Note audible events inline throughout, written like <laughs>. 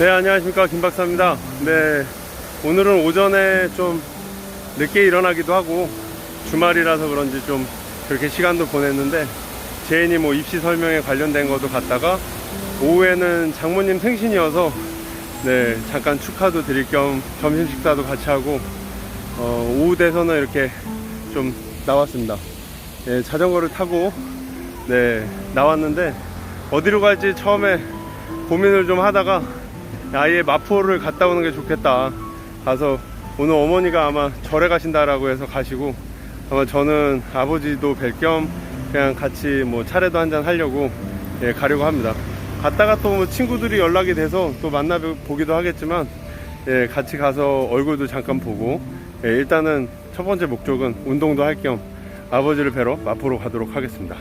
네, 안녕하십니까. 김박사입니다. 네, 오늘은 오전에 좀 늦게 일어나기도 하고 주말이라서 그런지 좀 그렇게 시간도 보냈는데 제인이 뭐 입시 설명에 관련된 것도 갔다가 오후에는 장모님 생신이어서 네, 잠깐 축하도 드릴 겸 점심 식사도 같이 하고 어, 오후 돼서는 이렇게 좀 나왔습니다. 네, 자전거를 타고 네, 나왔는데 어디로 갈지 처음에 고민을 좀 하다가 아예 마포를 갔다 오는 게 좋겠다. 가서 오늘 어머니가 아마 절에 가신다라고 해서 가시고 아마 저는 아버지도 뵐 겸 그냥 같이 뭐 차례도 한잔 하려고 예, 가려고 합니다. 갔다가 또 뭐 친구들이 연락이 돼서 또 만나 보기도 하겠지만 예, 같이 가서 얼굴도 잠깐 보고 예, 일단은 첫 번째 목적은 운동도 할 겸 아버지를 뵈러 마포로 가도록 하겠습니다.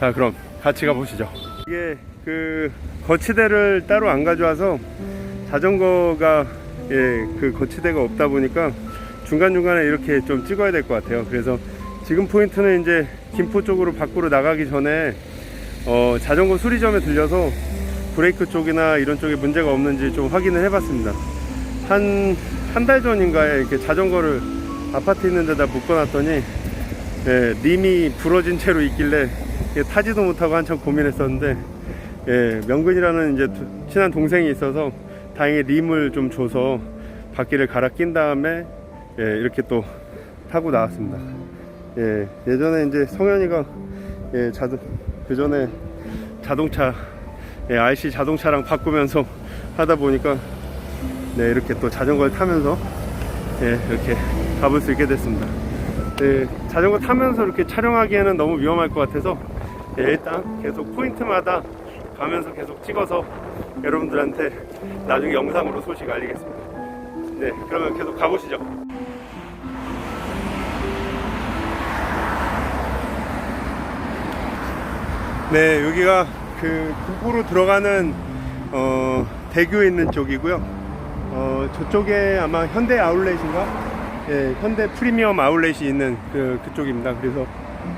자 그럼 같이 가보시죠. 이게 그 거치대를 따로 안 가져와서 자전거가 예, 그 거치대가 없다 보니까 중간중간에 이렇게 좀 찍어야 될 것 같아요. 그래서 지금 포인트는 이제 김포 쪽으로 밖으로 나가기 전에 어, 자전거 수리점에 들려서 브레이크 쪽이나 이런 쪽에 문제가 없는지 좀 확인을 해봤습니다. 한, 한 달 전인가에 이렇게 자전거를 아파트 있는 데다 묶어놨더니 예, 림이 부러진 채로 있길래 예, 타지도 못하고 한참 고민했었는데 예, 명근이라는 이제 두- 친한 동생이 있어서 다행히 림을 좀 줘서 바퀴를 갈아 낀 다음에 예, 이렇게 또 타고 나왔습니다. 예, 예전에 이제 성현이가 예, 자동 그 전에 자동차 예, RC 자동차랑 바꾸면서 하다 보니까 네, 이렇게 또 자전거를 타면서 예, 이렇게 가볼 수 있게 됐습니다. 예, 자전거 타면서 이렇게 촬영하기에는 너무 위험할 것 같아서 예, 일단 계속 포인트마다 가면서 계속 찍어서 여러분들한테 나중에 영상으로 소식 알리겠습니다. 네, 그러면 계속 가보시죠. 네, 여기가 그 북부로 들어가는 어, 대교에 있는 쪽이고요. 어, 저쪽에 아마 현대 아울렛인가? 예, 현대 프리미엄 아울렛이 있는 그, 그쪽입니다. 그래서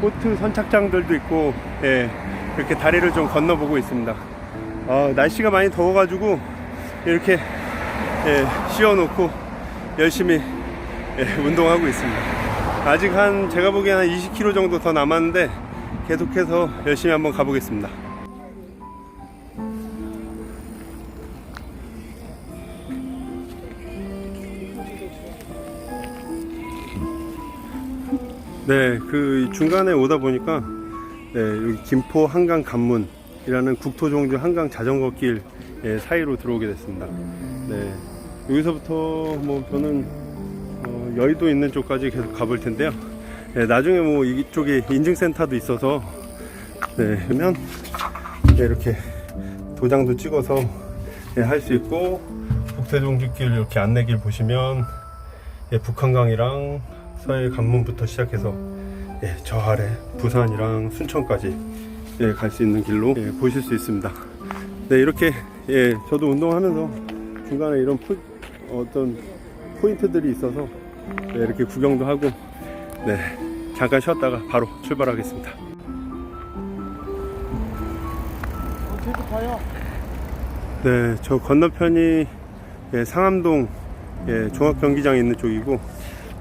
보트 선착장들도 있고, 예, 이렇게 다리를 좀 건너보고 있습니다. 어, 날씨가 많이 더워가지고, 이렇게, 예, 씌워놓고 열심히 예, 운동하고 있습니다. 아직 한, 제가 보기엔 한 20km 정도 더 남았는데, 계속해서 열심히 한번 가보겠습니다. 네, 그 중간에 오다 보니까 네, 여기 김포 한강 관문이라는 국토종주 한강 자전거길 예, 사이로 들어오게 됐습니다. 네, 여기서부터 뭐 저는 어, 여의도 있는 쪽까지 계속 가볼 텐데요. 네, 나중에 뭐 이쪽에 인증센터도 있어서 네, 그러면 네, 이렇게 도장도 찍어서 네, 할수 있고 국토종주길 이렇게 안내길 보시면 예, 북한강이랑 서해 관문부터 시작해서 예, 저 아래 부산이랑 순천까지 예, 갈 수 있는 길로 예, 보실 수 있습니다. 네 이렇게 예, 저도 운동하면서 중간에 이런 포, 어떤 포인트들이 있어서 네, 이렇게 구경도 하고 네 잠깐 쉬었다가 바로 출발하겠습니다. 네, 저 건너편이 예, 상암동 예, 종합경기장 있는 쪽이고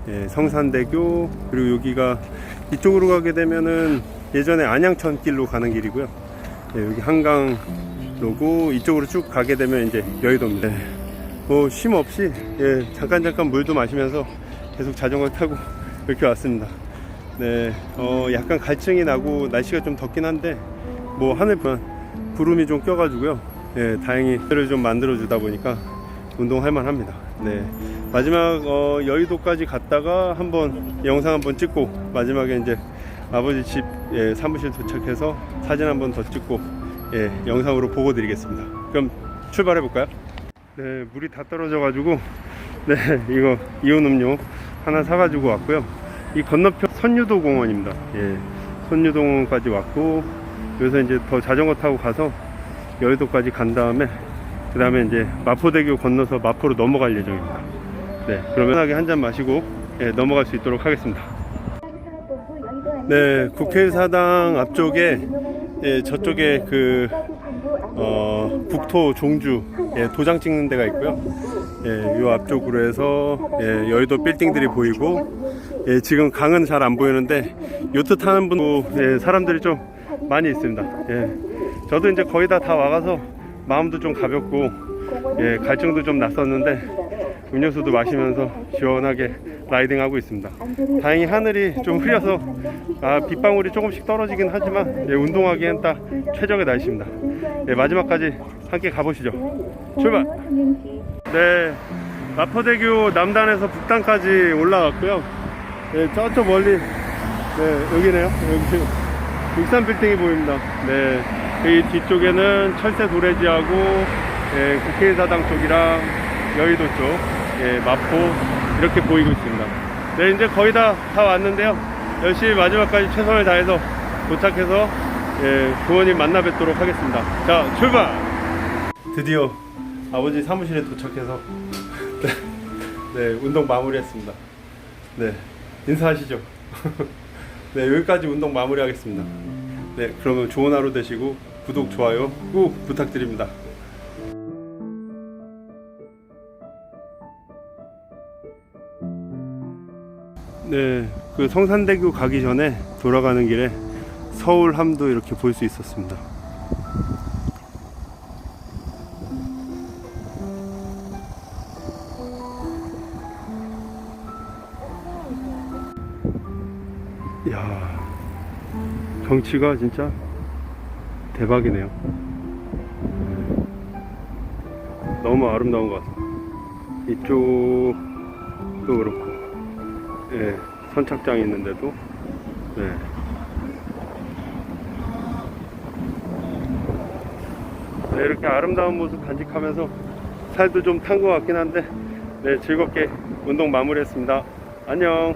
예, 성산대교 그리고 여기가 이쪽으로 가게 되면은 예전에 안양천 길로 가는 길이고요. 예, 여기 한강로고 이쪽으로 쭉 가게 되면 이제 여의도입니다. 네, 뭐 쉼 없이 예, 잠깐 잠깐 물도 마시면서 계속 자전거 타고 <laughs> 이렇게 왔습니다. 네, 어, 약간 갈증이 나고 날씨가 좀 덥긴 한데 뭐 하늘 보면 구름이 좀 껴가지고요. 예, 다행히 를 좀 만들어 주다 보니까 운동할 만합니다. 네. 마지막 어, 여의도까지 갔다가 한번 영상 한번 찍고 마지막에 이제 아버지 집 예, 사무실 도착해서 사진 한번 더 찍고 예, 영상으로 보고 드리겠습니다. 그럼 출발해 볼까요? 네, 물이 다 떨어져 가지고 네, 이거 이온 음료 하나 사 가지고 왔고요. 이 건너편 선유도 공원입니다. 예. 선유도 공원까지 왔고 여기서 이제 더 자전거 타고 가서 여의도까지 간 다음에 그 다음에 이제 마포대교 건너서 마포로 넘어갈 예정입니다. 네, 그러면 편하게 한 잔 마시고 예, 넘어갈 수 있도록 하겠습니다. 네, 국회의사당 앞쪽에 예, 저쪽에 그 어, 국토 종주 예, 도장 찍는 데가 있고요. 예, 요 앞쪽으로 해서 예, 여의도 빌딩들이 보이고 예, 지금 강은 잘 안 보이는데 요트 타는 분도 예, 사람들이 좀 많이 있습니다. 예, 저도 이제 거의 다 다 와가서 마음도 좀 가볍고 예, 갈증도 좀 났었는데 음료수도 마시면서 시원하게 라이딩하고 있습니다. 다행히 하늘이 좀 흐려서 아, 빗방울이 조금씩 떨어지긴 하지만 예, 운동하기엔 딱 최적의 날씨입니다. 예, 마지막까지 함께 가보시죠. 출발! 네, 마포대교 남단에서 북단까지 올라갔고요. 네, 저쪽 멀리, 네, 여기네요. 여기 육산 빌딩이 보입니다. 네, 여기 뒤쪽에는 철새 도래지하고, 예, 국회의사당 쪽이랑 여의도 쪽, 예, 마포 이렇게 보이고 있습니다. 네, 이제 거의 다, 다 왔는데요. 열심히 마지막까지 최선을 다해서 도착해서, 예, 부모님 만나 뵙도록 하겠습니다. 자, 출발! 드디어 아버지 사무실에 도착해서 <laughs> 네, 네, 운동 마무리했습니다. 네, 인사하시죠. <laughs> 네, 여기까지 운동 마무리하겠습니다. 네, 그러면 좋은 하루 되시고 구독, 좋아요 꾹 부탁드립니다. 네, 그 성산대교 가기 전에 돌아가는 길에 서울 함도 이렇게 볼 수 있었습니다. 야 경치가 진짜 대박이네요. 너무 아름다운 것 같습니다. 이쪽도 그렇고, 예, 선착장이 있는데도, 네. 네, 이렇게 아름다운 모습 간직하면서 살도 좀 탄 것 같긴 한데, 네, 즐겁게 운동 마무리했습니다. 안녕.